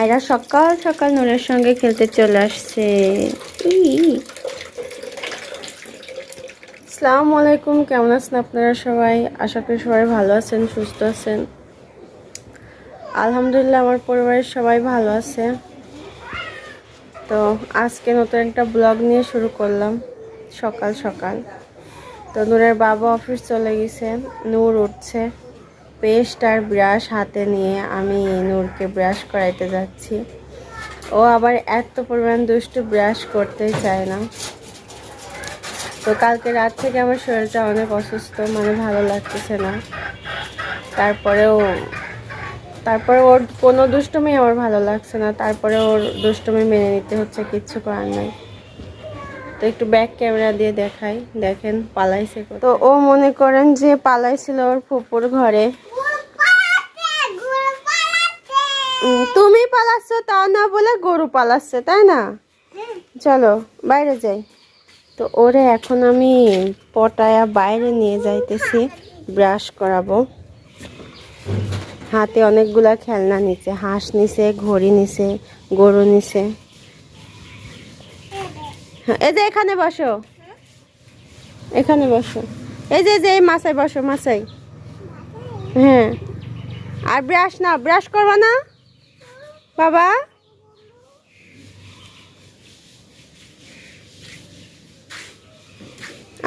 আয়রা সকাল সকাল নূরের সঙ্গে খেলতে চলে আসছে। আসসালামু আলাইকুম, কেমন আছেন আপনারা সবাই? আশা করি সবাই ভালো আছেন, সুস্থ আছেন। আলহামদুলিল্লাহ, আমার পরিবারের সবাই ভালো আছে। তো আজকে নতুন একটা ব্লগ নিয়ে শুরু করলাম, সকাল সকাল। তো নূরের বাবা অফিস চলে গেছে, নূর উঠছে। পেস্ট আর ব্রাশ হাতে নিয়ে আমি নূরকে ব্রাশ করাইতে যাচ্ছি। ও আবার এত পরিমাণ দুষ্টু ব্রাশ করতেই চায় না। তো কালকে রাত থেকে আমার শরীরটা অনেক অসুস্থ মানে ভালো লাগতেছে না। তারপরেও তারপরে ওর কোনো দুষ্টুমি আমার ভালো লাগছে না। তারপরে ওর দুষ্টুমি মেনে নিতে হচ্ছে, কিচ্ছু করার নাই। তো একটু ব্যাক ক্যামেরা দিয়ে দেখাই। দেখেন, পালাইছে। তো ও মনে করেন যে পালাইছিল ওর ফুপুর ঘরে। তুমি পালাচ্ছ তাও না বলে গরু পালাচ্ছে, তাই না? চলো, বাইরে যাই। তো ওরে এখন আমি পটায়া বাইরে নিয়ে যাইতেছি ব্রাশ করাবো। হাতে অনেকগুলা খেলনা নিছে, হাঁস নিছে, ঘড়ি নিছে, গরু নিছে। এই যে এখানে বসো। এখানে বসো। এই যে যে মাসায় বসো মাসাই হ্যাঁ। আর ব্রাশ না ব্রাশ করবা না? বাবা।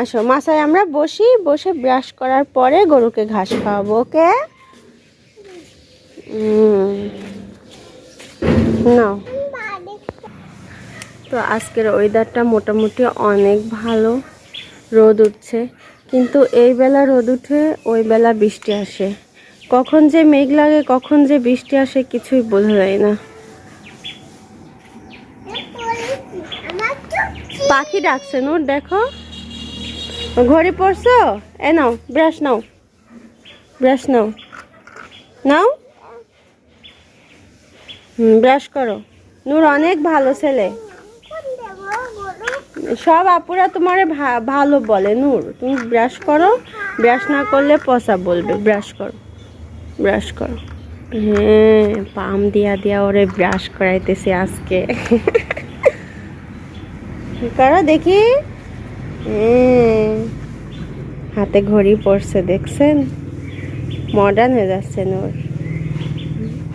আসো মাসায় আমরা বসি, বসে ব্রাশ করার পরে গরুকে ঘাস খাওয়াবো, ওকে? নাও। তো আজকের ওয়েদারটা মোটামুটি অনেক ভালো। রোদ উঠছে। কিন্তু এই বেলা রোদ উঠে ওই বেলা বৃষ্টি আসে। কখন যে মেঘ লাগে, কখন যে বৃষ্টি আসে কিছুই বোঝা যায় না। পাখি ডাকছে, নোর, দেখো। ঘড়ি পড়ছো এ নাও ব্রাশ নাও। ব্রাশ নাও। নাও। ব্রাশ করো। নূর অনেক ভালো ছেলে। সব আপুরা তোমারে ভালো বলে, নূর। তুমি ব্রাশ করো ব্রাশ না করলে পচা বলবে। ব্রাশ করো ব্রাশ করো। হ্যাঁ পাম দিয়া দিয়া ওরে ব্রাশ করাইতেছে আজকে। করো দেখি? হ্যাঁ হাতে ঘড়ি পড়ছে দেখছেন? মডার্ন হয়ে যাচ্ছে নূর।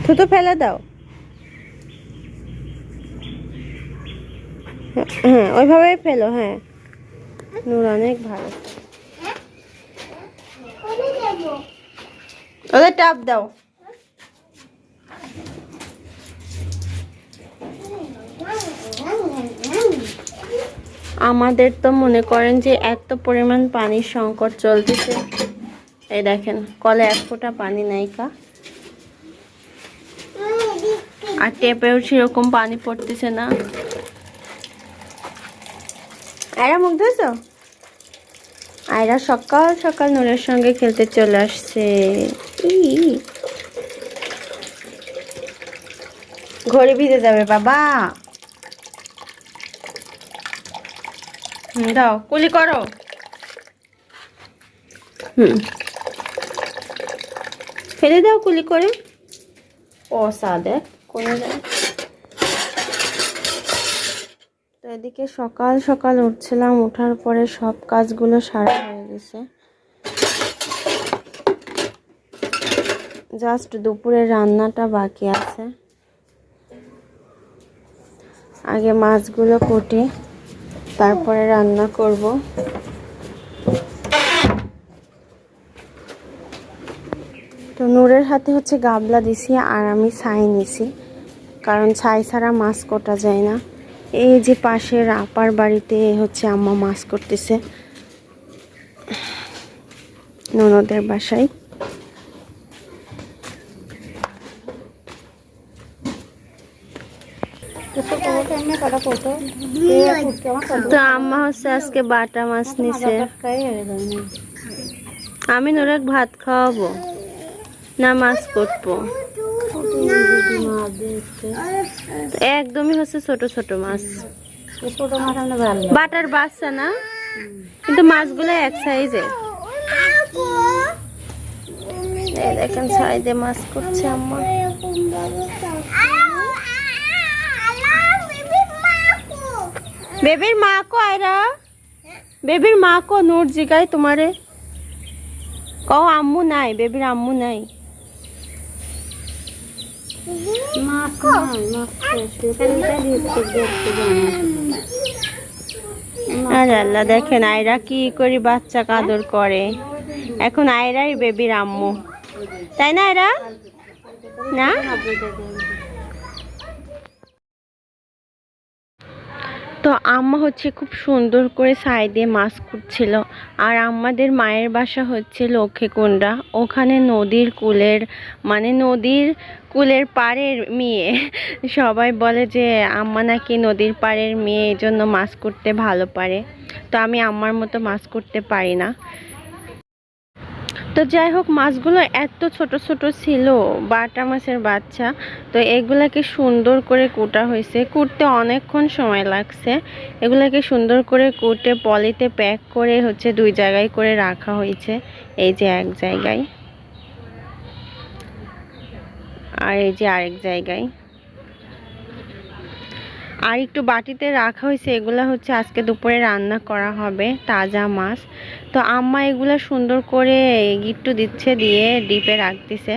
থুতু ফেলে দাও। হ্যাঁ ওইভাবেই ফেলো হ্যাঁ। নূর অনেক ভালো। ওদের টাপ দাও। আমাদের তো মনে করেন যে এত পরিমাণ পানির সংকট চলতেছে। এই দেখেন, কলে এক ফোঁটা পানি নাই কা। আর টেপেও সেরকম পানি পড়তেছে না। আয়রা, মুখ ধুয়েছো আয়রা সকাল সকাল নূরের সঙ্গে খেলতে চলে আসছে। ঘড়ি ভিজে যাবে, বাবা। দাও, কুলি করো। হুম। ফেলে দাও কুলি করে। ও সাদে কোনে যায় তো এদিকে সকাল সকাল উঠছিলাম ওঠার পরে সব কাজগুলো সারা হয়ে গেছে। জাস্ট দুপুরে রান্নাটা বাকি আছে। আগে মাছগুলো কুটি, তারপরে রান্না করব। তো নূরের হাতে হচ্ছে গাবলা দিছি আর আমি ছাই নিছি, কারণ ছাই ছাড়া মাছ কোটা যায় না। এই যে পাশের আপার বাড়িতে হচ্ছে আম্মা মাছ করতেছে। ননদের বাসায়। তো আম্মা হচ্ছে আজকে বাটা মাছ নিছে। আমি নোরেক ভাত খাওয়াবো, না মাছ করব। একদমই হচ্ছে ছোট ছোট মাছ। বাটার বাচ্চা না? কিন্তু মাছগুলো এক সাইজে দেখেন সাইজে মাছ করছে আম্মা। বেবির মা কো আয়রা? বেবির মা কো নোট জিগায় তোমারে। কও আম্মু নাই বেবির আম্মু নাই। আরে আল্লাহ দেখেন আয়রা কি করি বাচ্চা কাদর করে। এখন আয়রাই বেবির আম্মু তাই না আয়রা? না? তো আম্মা হচ্ছে খুব সুন্দর করে সাইডে দিয়ে মাছ কুটছিল আর আমাদের মায়ের বাসা হচ্ছে লক্ষ্মীকুণ্ডা। ওখানে নদীর কুলের মানে নদীর কুলের পাড়ের মেয়ে। সবাই বলে যে আম্মা নাকি নদীর পাড়ের মেয়ে এই জন্য মাছ করতে ভালো পারে। তো আমি আম্মার মতো মাছ করতে পারি না। তো যাই হোক, মাছগুলো এত ছোট ছোট ছিল, বাটা মাছের বাচ্চা। তো এগুলাকে সুন্দর করে কুটা হয়েছে। কুটতে অনেকক্ষণ সময় লাগছে। এগুলাকে সুন্দর করে কুটে পলিতে প্যাক করে হচ্ছে দুই জায়গায় করে রাখা হয়েছে। এই যে এক জায়গায়। আর এই যে আরেক জায়গায়। আর একটু বাটিতে রাখা হয়েছে, এগুলা হচ্ছে আজকে দুপুরে রান্না করা হবে, তাজা মাছ। তো আম্মা এগুলা সুন্দর করে গিট্টু দিচ্ছে, দিয়ে ডিপে রাখতেছে।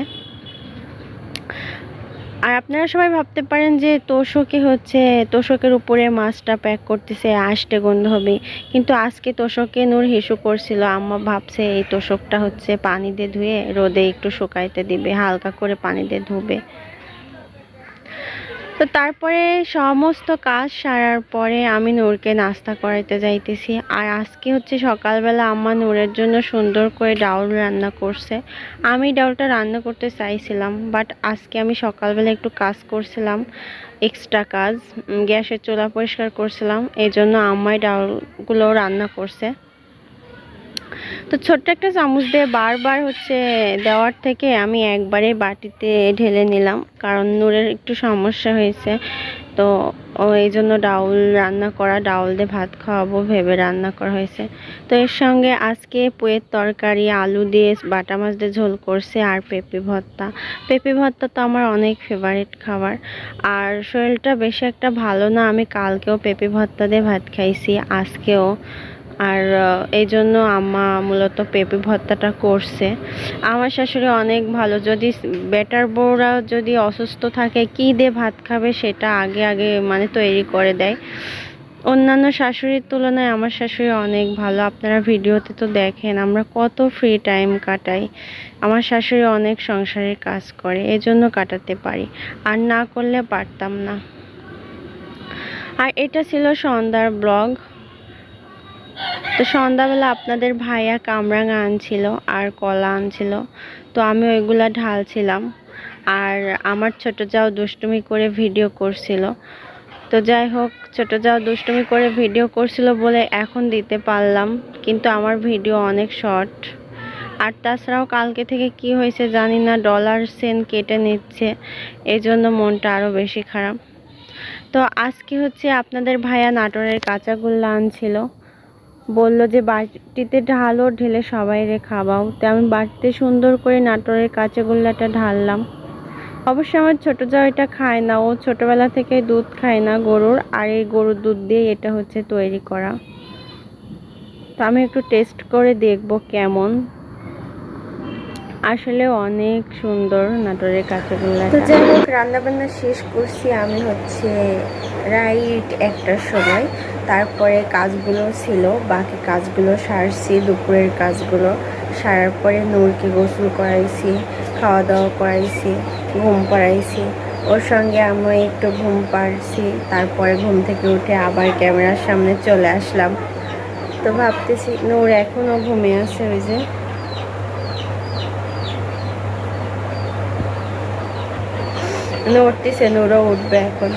আর আপনারা সবাই ভাবতে পারেন যে তোষকে হচ্ছে, তোষকের উপরে মাছটা প্যাক করতেছে আষ্টে গন্ধ হবে। কিন্তু আজকে তোষকে নূর হিসু করছিল, আম্মা ভাবছে এই তোষকটা হচ্ছে পানি দিয়ে ধুয়ে রোদে একটু শুকাইতে দিবে, হালকা করে পানি দিয়ে ধুবে। তো তারপরে সমস্ত কাজ সারার পরে আমি নূরকে নাস্তা করাইতে যাইতেছি। আর আজকে হচ্ছে সকালবেলা আম্মা নূরের জন্য সুন্দর করে ডাউল রান্না করছে। আমি ডাউলটা রান্না করতে চাইছিলাম বাট আজকে আমি সকালবেলা একটু কাজ করছিলাম এক্সট্রা কাজ গ্যাসের চুলা পরিষ্কার করছিলাম এই জন্য আম্মাই ডাউলগুলো রান্না করছে। তো ছোট্ট একটা চামচ দিয়ে বারবার হচ্ছে দেওয়ার থেকে আমি একবারে বাটিতে ঢেলে নিলাম, কারণ নূরের একটু সমস্যা হয়েছে। তো এই জন্য ডাউল রান্না করা, ডাউল দিয়ে ভাত খাওয়াবো ভেবে রান্না করা হয়েছে। তো এর সঙ্গে আজকে পুয়ের তরকারি, আলু দিয়ে বাটা মাছ দিয়ে ঝোল করছে আর পেঁপে ভর্তা। পেঁপে ভর্তা তো আমার অনেক ফেভারিট খাবার। আর শরীরটা বেশি একটা ভালো না, আমি কালকেও পেঁপে ভর্তা দিয়ে ভাত খাইছি, আজকেও। আর এই জন্য আম্মা মূলত পেঁপে ভর্তাটা করছে। আমার শাশুড়ি অনেক ভালো, যদি বেটার বউরা যদি অসুস্থ থাকে, কী দিয়ে ভাত খাবে সেটা আগে আগে মানে তৈরি করে দেয়। অন্যান্য শাশুড়ির তুলনায় আমার শাশুড়ি অনেক ভালো, আপনারা ভিডিওতে তো দেখেন আমরা কত ফ্রি টাইম কাটাই। আমার শাশুড়ি অনেক সংসারের কাজ করে এজন্য কাটাতে পারি, আর না করলে পারতাম না। আর এটা ছিল সন্ধ্যার ব্লগ। তো সন্ধ্যাবেলা আপনাদের ভাইয়া কামরাঙা আনছিল আর কলা আনছিল। তো আমি ওইগুলা ঢালছিলাম। আর আমার ছোট যাও দুষ্টুমি করে ভিডিও করছিল। তো যাই হোক, ছোট যাও দুষ্টুমি করে ভিডিও করছিল বলে এখন দিতে পারলাম, কিন্তু আমার ভিডিও অনেক শর্ট। আর তাছাড়াও কালকে থেকে কি হয়েছে জানি না, ডলার সেন কেটে নিচ্ছে এই জন্য মনটা আরও বেশি খারাপ। তো আজকে হচ্ছে আপনাদের ভাইয়া নাটোরের কাঁচাগোল্লা আনছিল। বলল যে, বাটিতে ঢালো ঢেলে সবাই রে খাওয়াও তো আমি বাটিতে সুন্দর করে নাটোরের কাঁচাগোল্লাটা ঢাললাম। অবশ্য আমার ছোটো যাও এটা খায় না। ও ছোটোবেলা থেকে দুধ খায় না গরুর। আর এই গরুর দুধ দিয়ে এটা হচ্ছে তৈরি করা। তো আমি একটু টেস্ট করে দেখব কেমন। আসলে অনেক সুন্দর নাটোরের কাঁচাগোল্লা যাই হোক রান্না বান্না শেষ করছি। আমি হচ্ছে রাইট একটার সময়। তারপরে কাজগুলো ছিল, বাকি কাজগুলো সারছি, দুপুরের কাজগুলো সারার পরে নূরকে গোসল করাইছি খাওয়া দাওয়া করাইছি, ঘুম পাড়াইছি ওর সঙ্গে আমি একটু ঘুম পাড়ছি, তারপরে ঘুম থেকে উঠে আবার ক্যামেরার সামনে চলে আসলাম। তো ভাবতেছি, নূর এখনও ঘুমিয়ে আছে ওই যে। নড়তেছে, নূরও উঠবে এখন।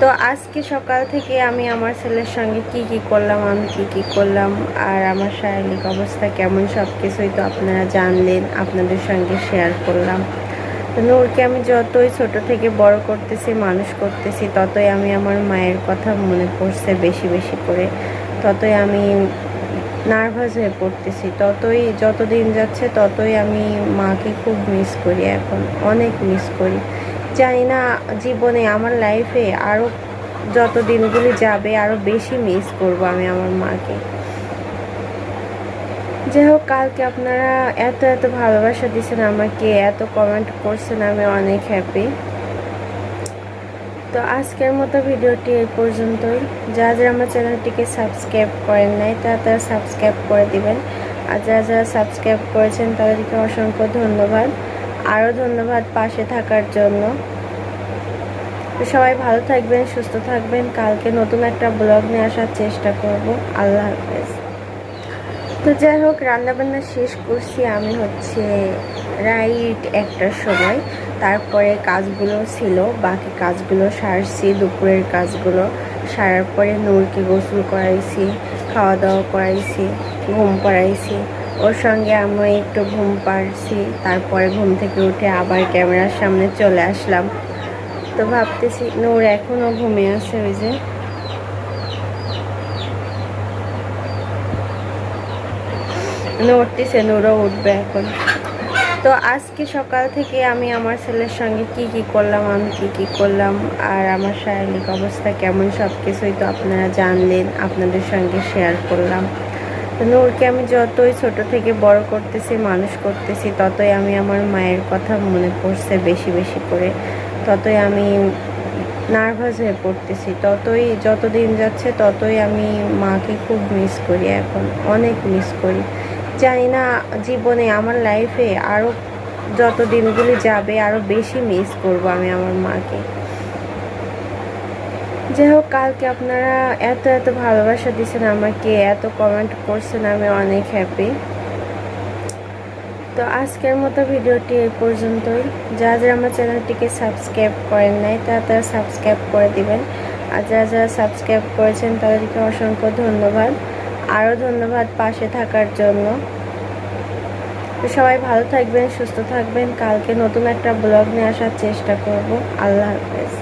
তো আজকে সকাল থেকে আমি আমার ছেলের সঙ্গে কি কি করলাম, আমি কি কি করলাম আর আমার শারীরিক অবস্থা কেমন সব কিছুই তো আপনারা জানলেন, আপনাদের সঙ্গে শেয়ার করলাম। তো নূরকে আমি যতই ছোট থেকে বড় করতেছি, মানুষ করতেছি, ততই আমি আমার মায়ের কথা মনে পড়ছে বেশি বেশি করে। ততই আমি নার্ভাস হয়ে পড়তেছি। ততই যত দিন যাচ্ছে, ততই আমি মাকে খুব মিস করি এখন, অনেক মিস করি। জানি না, জীবনে আমার লাইফে আরও যত দিনগুলি যাবে আরও বেশি মিস করব আমি আমার মাকে। যাই হোক, কালকে আপনারা এত এত ভালোবাসা দিয়েছেন আমাকে, এত কমেন্ট করছেন, আমি অনেক হ্যাপি তো আজকের মতো ভিডিওটি এই পর্যন্তই। যা যারা আমার চ্যানেলটিকে সাবস্ক্রাইব করেন নাই, তারা তারা সাবস্ক্রাইব করে দিবেন। আর যারা যারা সাবস্ক্রাইব করেছেন, তাদেরকে অসংখ্য ধন্যবাদ। আরও ধন্যবাদ পাশে থাকার জন্য। সবাই ভালো থাকবেন, সুস্থ থাকবেন। কালকে নতুন একটা ব্লগ নিয়ে আসার চেষ্টা করব। আল্লাহ হাফেজ। তো যাই হোক, রান্নাবান্না শেষ করছি। আমি হচ্ছে রাইট একটার সময়। তারপরে কাজগুলো ছিল, বাকি কাজগুলো সারছি, দুপুরের কাজগুলো সারার পরে নূরকে গোসল করাইছি খাওয়া দাওয়া করাইছি, ঘুম পাড়াইছি ওর সঙ্গে আমি একটু ঘুম পাড়ছি, তারপরে ঘুম থেকে উঠে আবার ক্যামেরার সামনে চলে আসলাম। তো ভাবতেছি, নূর এখনও ঘুমিয়ে আছে ওই যে। নড়তেছে নূরও উঠবে এখন। তো আজকে সকাল থেকে আমি আমার ছেলের সঙ্গে কি কি করলাম, আমি কি কি করলাম, আর আমার শারীরিক অবস্থা কেমন সব কিছুই তো আপনারা জানলেন, আপনাদের সঙ্গে শেয়ার করলাম। নূরকে আমি যতই ছোট থেকে বড় করতেছি, মানুষ করতেছি, ততই আমি আমার মায়ের কথা মনে পড়ছে বেশি বেশি করে। ততই আমি নার্ভাস হয়ে পড়তেছি। ততই যত দিন যাচ্ছে, ততই আমি মাকে খুব মিস করি এখন, অনেক মিস করি। জানি না, জীবনে আমার লাইফে আরও যত দিনগুলি যাবে আরও বেশি মিস করব আমি আমার মাকে। যাই হোক, কালকে আপনারা এত এত ভালোবাসা দিয়েছেন আমাকে, এত কমেন্ট করছেন, আমি অনেক হ্যাপি তো আজকের মতো ভিডিওটি এই পর্যন্তই। যা যারা আমার চ্যানেলটিকে সাবস্ক্রাইব করেন নাই, তারা তারা সাবস্ক্রাইব করে দিবেন। আর যারা যারা সাবস্ক্রাইব করেছেন, তাদেরকে অসংখ্য ধন্যবাদ। আরও ধন্যবাদ পাশে থাকার জন্য। তো সবাই ভালো থাকবেন, সুস্থ থাকবেন। কালকে নতুন একটা ব্লগ নিয়ে আসার চেষ্টা করব। আল্লাহ হাফেজ।